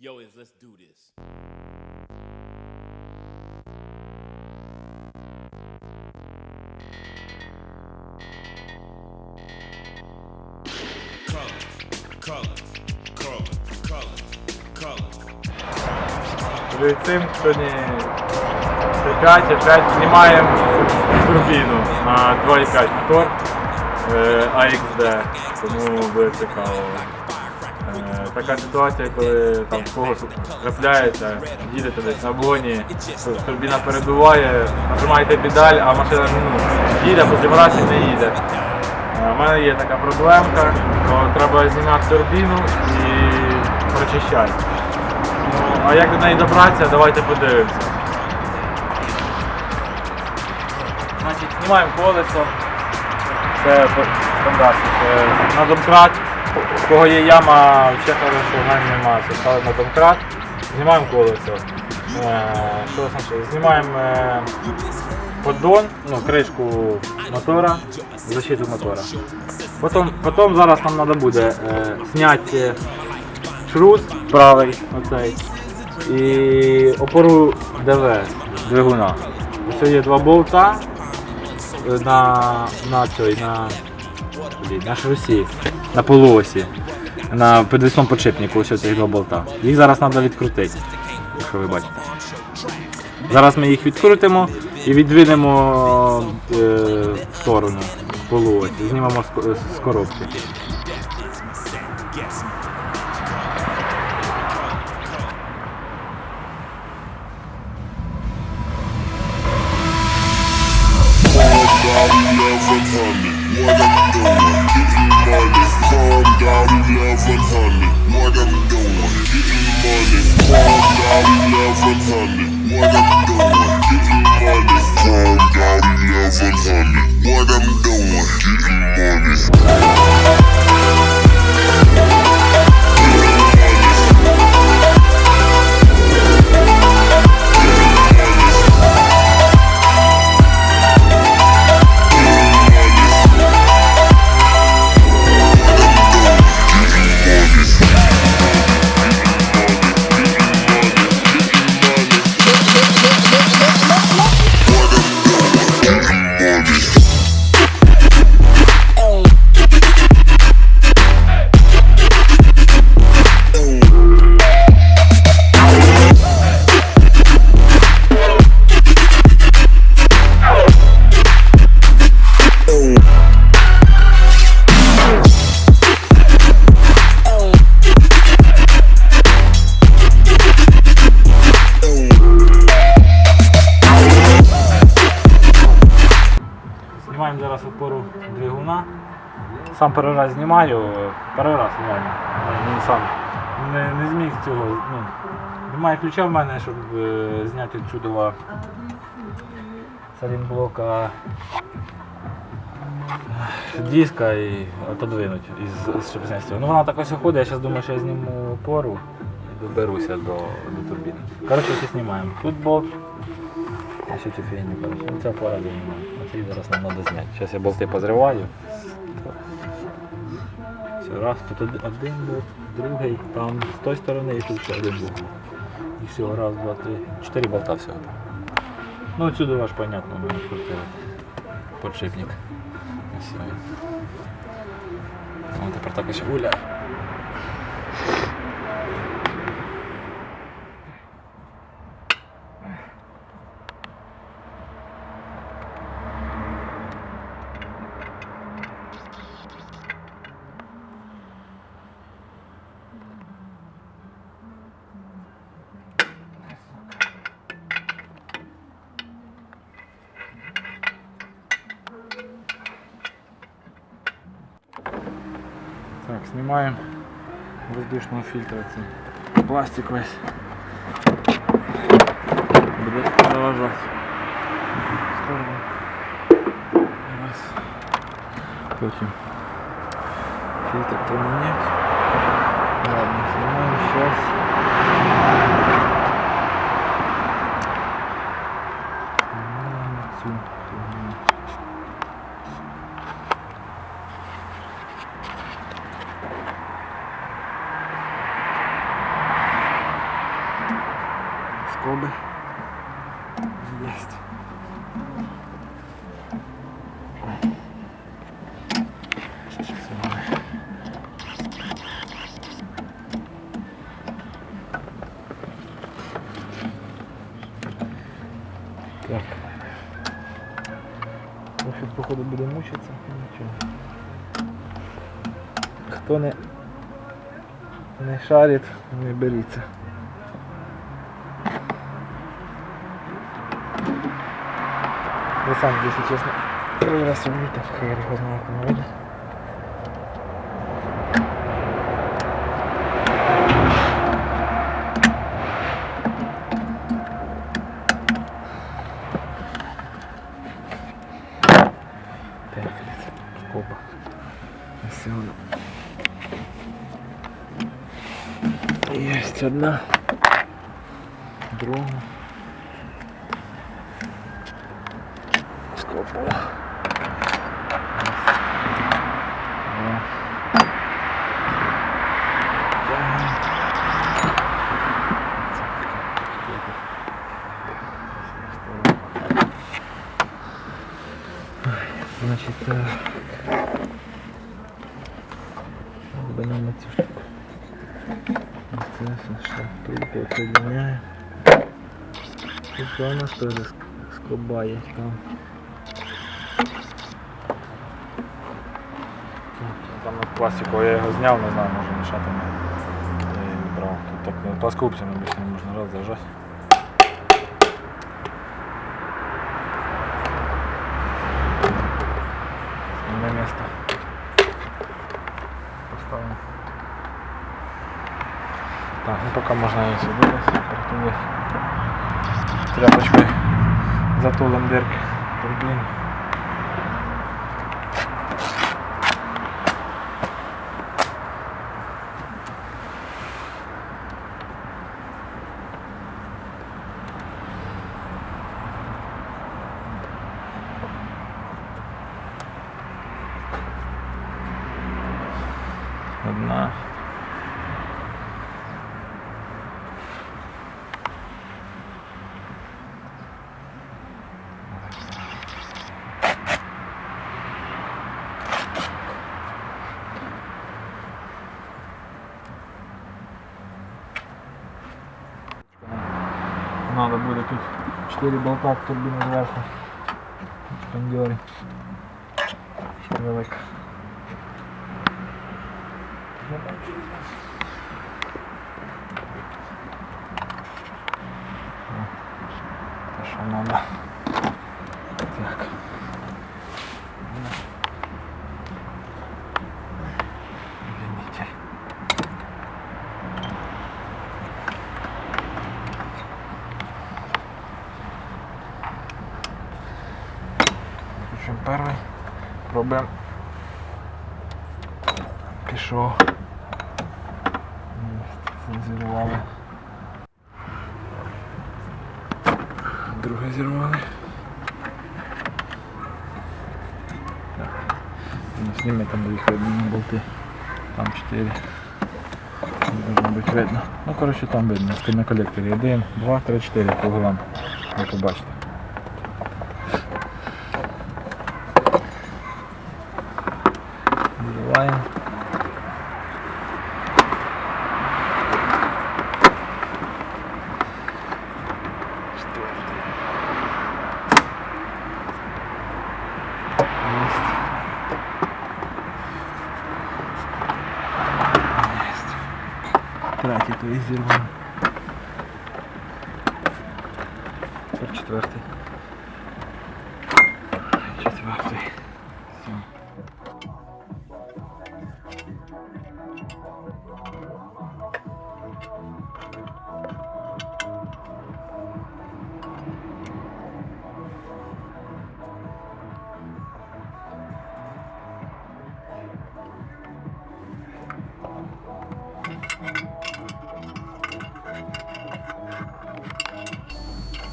Yo, is let's do this. Цим сьогодні опять, опять знімаємо турбіну на 2.5 мотор е, AXD, тому буде цікаво. Е, Така ситуація, коли там когось трапляється, їдете десь на боні, турбіна передуває, нажимаєте педаль, а машина ну, їде, по зібрасі не їде. Е, У мене є така проблемка, то треба знімати турбіну і прочищати. Ну, а як до неї добратися, давайте подивимося. Значить, знімаємо колесо. Це стандартно. Це на домкрат. У кого є яма, ще хорошо, в мене немає. Це на домкрат. Знімаємо колесо. Е, Що значить? Знімаємо е, поддон, ну, кришку мотора, защиту мотора. Потім, потім зараз нам треба буде е, зняти шрус правий, оцей, і опору ДВ двигуна. Ось є два болта на, на, цій, на, на шрусі, на полуосі, на підвісному подшипнику ось цих два болта. Їх зараз треба відкрутити, якщо ви бачите. Зараз ми їх відкрутимо і відвинемо е, в сторону полу, знімемо з коробки. G Сам перший раз знімаю, перший раз знімаю. Він сам не, не зміг цього. Ну, немає ключа в мене, щоб е, зняти відсюди салінблока диска і отодвинути із, щоб зняти. Ну вона так ось ходить, я зараз думаю, що я зніму опору і доберуся до, до турбіни. Коротше, все знімаємо. Тут болт. Я ще цю фігню, коротше. Ну, Ця опора знімаю. Оце зараз нам треба зняти. Зараз я болти позриваю. Все, раз, тут один болт, другий, там з тої сторони і тут ще один був. І все, раз, два, три, чотири болта всього. Ну отсюди ваш понятно, ми відкрутили подшипник. І. Ну, тепер так ось гуляє. знімаємо воздушного фільтра цей пластик весь. Буде заважати. В сторону. Раз. Потім фільтр триманять. Ладно, знімаємо зараз. Знімаємо цю. Скоби. Єсть. Так. Трохи, походу, буде мучитися, нічого. Хто не, не шарить, не беріться. Ви самі, якщо чесно, перший раз я хай його знає, як воно Тут у нас теж ск- скоба є там. Там на пластику я його зняв, не знаю, може мішати мені. Я її брав. Тут так не плоскопцями більше не можна раз зажати. Зніме місто. Поставимо. Так, ну поки можна її сюди десь притулити. Тряпочкою затулим дирки турбіни. Буде тут 4 болта турбіни зверху. Шпандьори. Велика. Те, що надо. Так. Извините. Включимо перший. Пробуємо. Пішов. Зірвали. Друге зірвали. Так. Ну, сніми там їх видно болти. Там 4. Не должно бути видно. Ну коротше там видно. Тут на колекторі 1, 2, 3, 4 по углам. Ви побачите. Третій той зірваний. Тепер четвертий. Четвертий.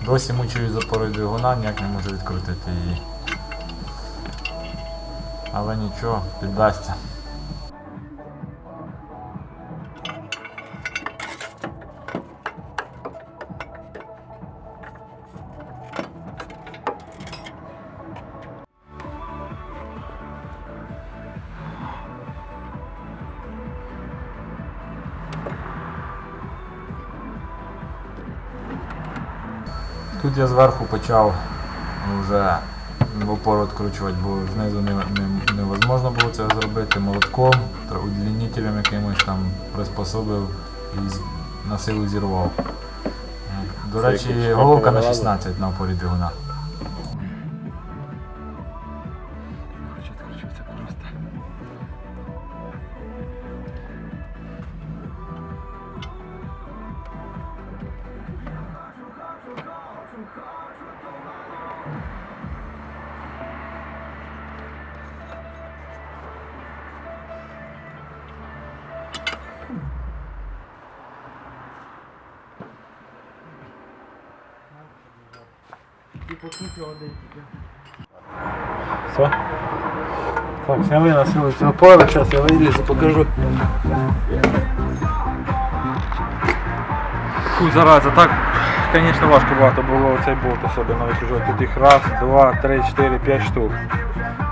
Досі мучую запорою двигуна, ніяк не можу відкрутити її. Але нічого, піддасться. Тут я зверху почав вже в опору відкручувати, бо знизу не, не, невозможно було це зробити молотком, удлінителем якимось там приспособив і на силу зірвав. До речі, головка на 16 на опорі двигуна. Все? Так, сняли на силу цього поля, зараз я вилізу, покажу. Фу, зараза, так, звісно, важко багато було цей болт особливо навіть уже тут їх раз, два, три, чотири, п'ять штук.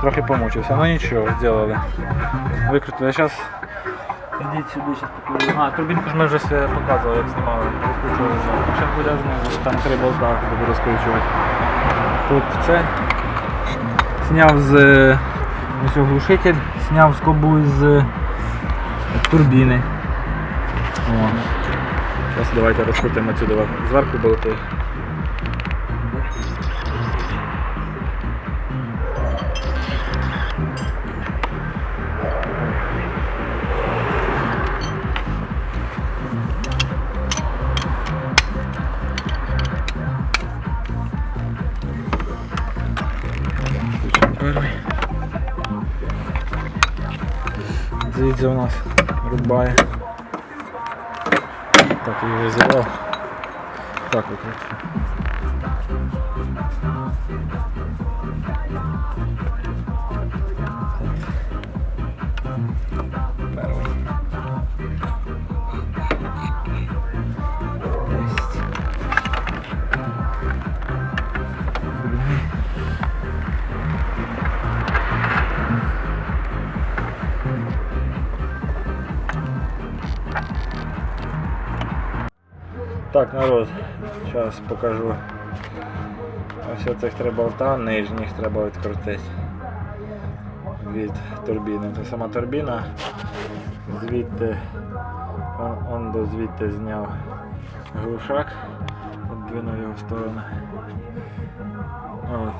Трохи помучився, ну нічого, зробили. Викрутили. Зараз ідіть сюди, зараз покажу. А, турбінку ж ми вже все показували, як знімали, розкручували знову. Зараз буде знизу, там три болта буду розкручувати. Тут це. Зняв з е, ось глушитель, зняв скобу з е, турбіни. О. Зараз давайте розкрутимо цю зверху болти. Звідси у нас рубає. Так, її взяв. Так, викручу. Народ, зараз покажу. Ось оцих три болта, нижніх треба відкрутити від турбіни. Це сама турбіна. Звідти он, он до звідти зняв глушак, віддвинув його в сторону. От.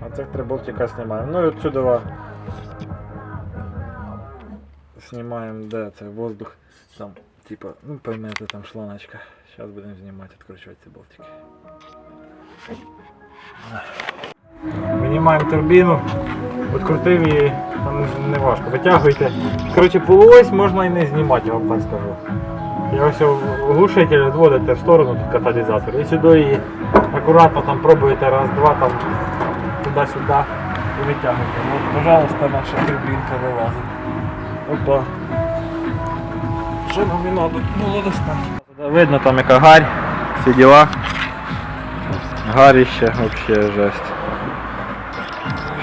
А цих три болтика знімаємо. Ну і отсюда знімаємо, де це воздух. Там, типа, ну поймете, там шланочка. Сейчас будем знімати, відкручувати ці болтики. Винімаємо турбіну, відкрутив її, там не важко. Витягуйте. Коротше, полуось можна і не знімати, я вам так скажу. І ось глушитель відводите в сторону тут каталізатор. І сюди її акуратно там пробуєте раз-два там туди-сюди і витягуєте. От, пожалуйста, наша турбінка вилазить. Опа. Що нам було достати? Видно там яка гарь, всі діла. Гаріще, взагалі жесть.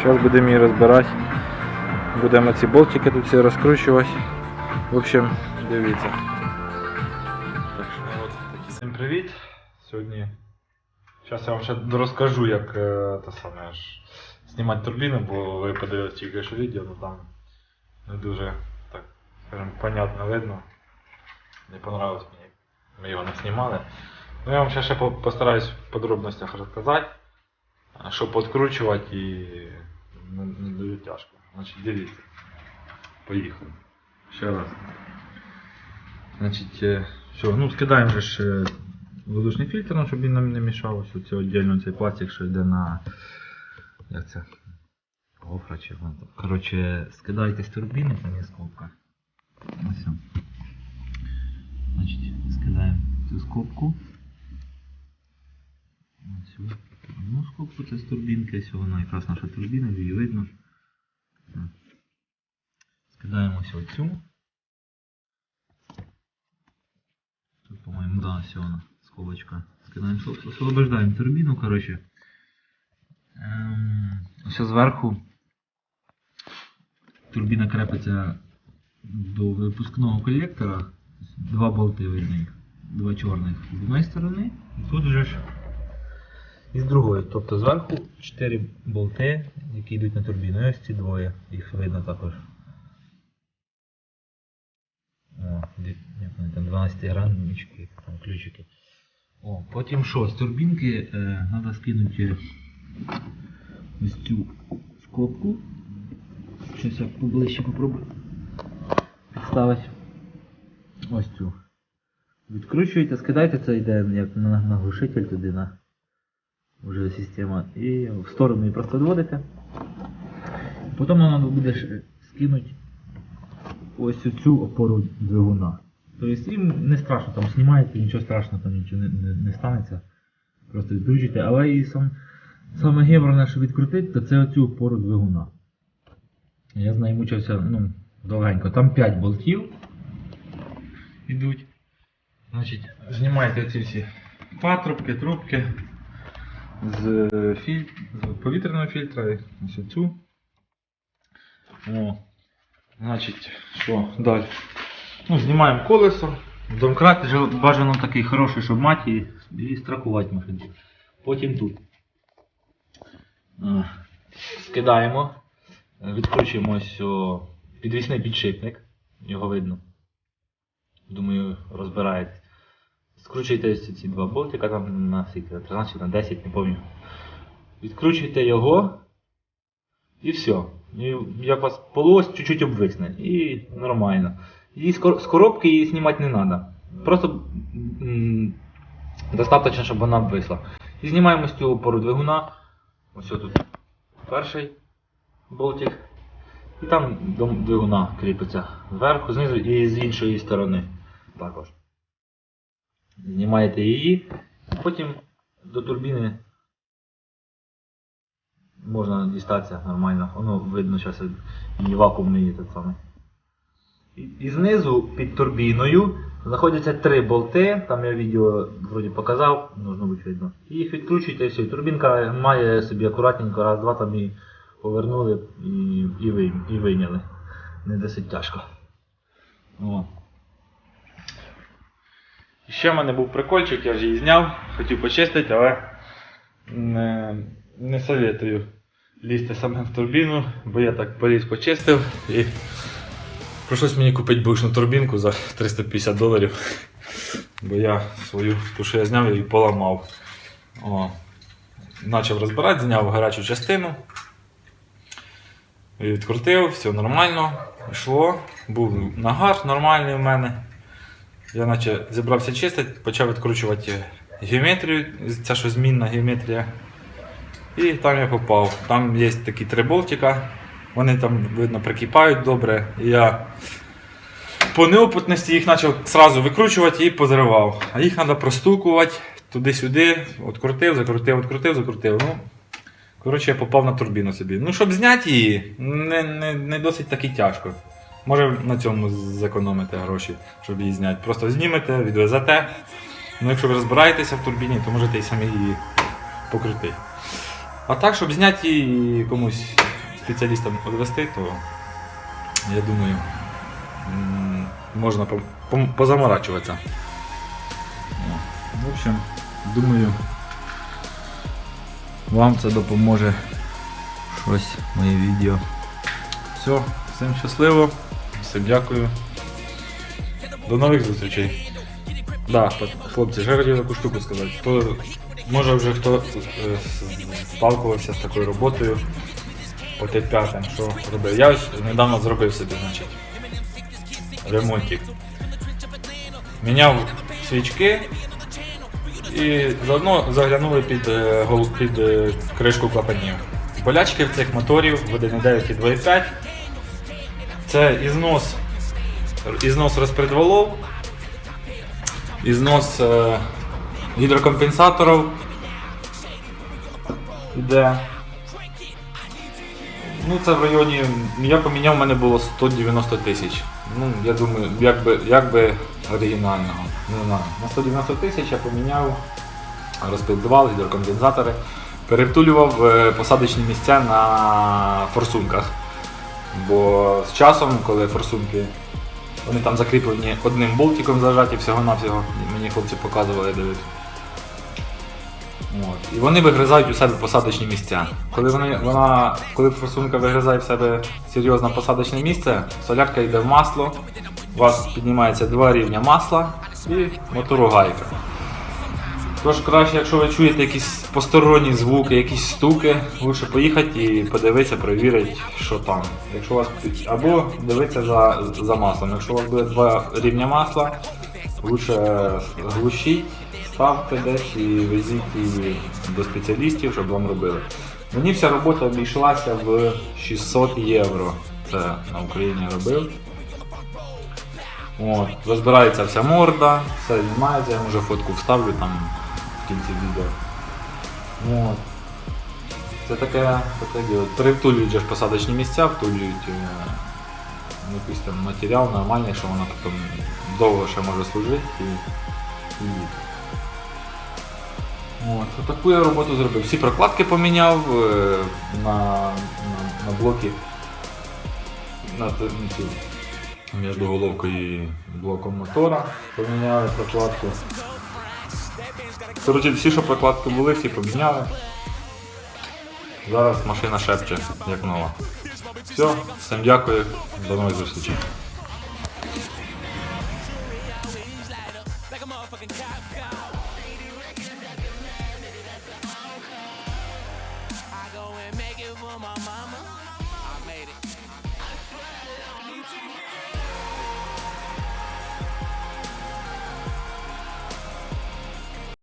Зараз будемо її розбирати. Будемо ці болтики тут всі розкручувати. В общем, дивіться. Так що народ, такі всім привіт. Сьогодні. Зараз я вам ще розкажу, як е, те саме ж знімати турбіну, бо ви подивилися тільки що відео, ну там не дуже так, скажімо, понятно видно. Не понравилось мені. Ми його не знімали. Ну я вам ще, ще постараюсь в подробностях розказати, що підкручувати і не, не дуже тяжко. Значить, дивіться. Поїхали. Ще раз. Значить, е, все, ну скидаємо же ж воздушний фільтр, ну, щоб він нам не мішав. Ось це віддільно цей пластик, що йде на. Як це? Гофра чи. Коротше, скидайте з турбіни, там є скобка. Ось. Он. Значить, скидаємо цю скобку. Ось одну скобку, це з турбінки, ось вона якраз наша турбіна, її видно. Скидаємо ось оцю. Тут, по-моєму, да, ось вона, скобочка. Скидаємо, освобождаємо турбіну, коротше. Ем, ось зверху турбіна крепиться до випускного колектора. Два болти видно їх. Два чорних з одної сторони І тут же ж із другої. Тобто зверху 4 болти, які йдуть на турбіну. І ось ці двоє, їх видно також. О, як вони там 12 граннички, там ключики. О, потім що, з турбінки е, треба скинути ось цю скобку. Щось я поближче попробую підставити. Цю. Відкручуєте, скидаєте, це йде як на, глушитель туди на вже система. І в сторону її просто відводите. Потім треба буде ж скинути ось цю опору двигуна. Тобто їм не страшно, там знімаєте, нічого страшного, там нічого не, не, не станеться. Просто відкручуєте, але і сам, саме геморне, що відкрутити, то це оцю опору двигуна. Я з нею мучився ну, довгенько. Там 5 болтів йдуть. Значить, знімаєте ці всі патрубки, трубки з, філь... з повітряного фільтра, і ось цю. О. Значить, що далі? Ну, знімаємо колесо. Домкрат бажано такий хороший, щоб мати і, і страхувати машину. Потім тут. Скидаємо, відкручуємо ось о, підвісний підшипник. Його видно. Думаю, розбирається. Скручуєте ці два болтика там на скільки, 13 на 10, не пам'ятаю. Відкручуєте його і все. І як вас полось чуть-чуть обвисне. І нормально. І з коробки її знімати не треба. Просто достатньо, щоб вона обвисла. І знімаємо з цю опору двигуна. Ось тут перший болтик. І там двигуна кріпиться зверху, знизу і з іншої сторони також. Знімаєте її, потім до турбіни можна дістатися нормально. Воно видно зараз її вакуумний є самий. І, знизу під турбіною знаходяться три болти, там я відео вроді показав, можна бути видно. І їх відкручуєте і все. Турбінка має собі акуратненько, раз-два там і повернули і, і, і вийняли. Не досить тяжко. О. Ще в мене був прикольчик, я вже її зняв, хотів почистити, але не, не советую лізти саме в турбіну, бо я так поліз почистив і прийшлось мені купити бушну турбінку за 350 доларів. Бо я свою, ту, що я зняв, її поламав. О. Почав розбирати, зняв гарячу частину. І Відкрутив, все нормально, йшло. Був нагар нормальний у мене. Я наче зібрався чистити, почав відкручувати геометрію, ця що змінна геометрія. І там я попав. Там є такі три болтика, вони там, видно, прикипають добре. І я по неопитності їх почав одразу викручувати і позривав. А їх треба простукувати туди-сюди, открутив, закрутив, открутив, закрутив. Ну, коротше, я попав на турбіну собі. Ну, щоб зняти її, не, не, не досить таки тяжко. Може на цьому зекономити гроші, щоб її зняти. Просто знімете, відвезете. Ну, якщо ви розбираєтеся в турбіні, то можете і самі її покрутити. А так, щоб зняти її комусь спеціалістам відвести, то я думаю, можна по- по- позаморачуватися. О, В общем, думаю, вам це допоможе щось моє відео. Все, всім щасливо, всім дякую. До нових зустрічей. Да, хлопці, ще хотів таку штуку сказати. Хто, може вже хто е, сталкувався з такою роботою по Т5, що робив. Я ось недавно зробив собі, значить, ремонтик. Міняв свічки і заодно заглянули під, е, під е, кришку клапанів. Болячки в цих моторів в 1.9 і 2.5 це ізнос, ізнос розпредвалов, ізнос е, гідрокомпенсаторів іде. Ну, це в районі. Я поміняв, у мене було 190 тисяч. Ну, я думаю, як би, як би оригінального. Не знаю. На 190 тисяч я поміняв, розпилдував гідрокомпенсатори, перевтулював е, посадочні місця на форсунках. Бо з часом, коли форсунки вони там закріплені одним болтиком зажаті всього-навсього, мені хлопці показували, дивись. От. І вони вигризають у себе посадочні місця. Коли вони, вона, коли форсунка вигризає в себе серйозне посадочне місце, солярка йде в масло, у вас піднімається два рівня масла і мотору гайка. Тож краще, якщо ви чуєте якісь посторонні звуки, якісь стуки, лучше поїхати і подивитися, перевірити, що там. Якщо у вас або дивитися за, за маслом. Якщо у вас буде два рівня масла, лучше глушіть, ставте десь і везіть її до спеціалістів, щоб вам робили. Мені вся робота обійшлася в 600 євро. Це на Україні робив. От, розбирається вся морда, все знімається, я може фотку вставлю там кінці відео. От. Це таке, таке діло. Перевтулюють же ж посадочні місця, втулюють е, якийсь там матеріал нормальний, що воно потім довго ще може служити і, і. От, таку я роботу зробив. Всі прокладки поміняв е, на, на, на блоки. На, між головкою і блоком мотора поміняли прокладку. Коротше, всі, що прокладки були, всі поміняли. Зараз машина шепче, як нова. Все, всім дякую, до нових зустрічей.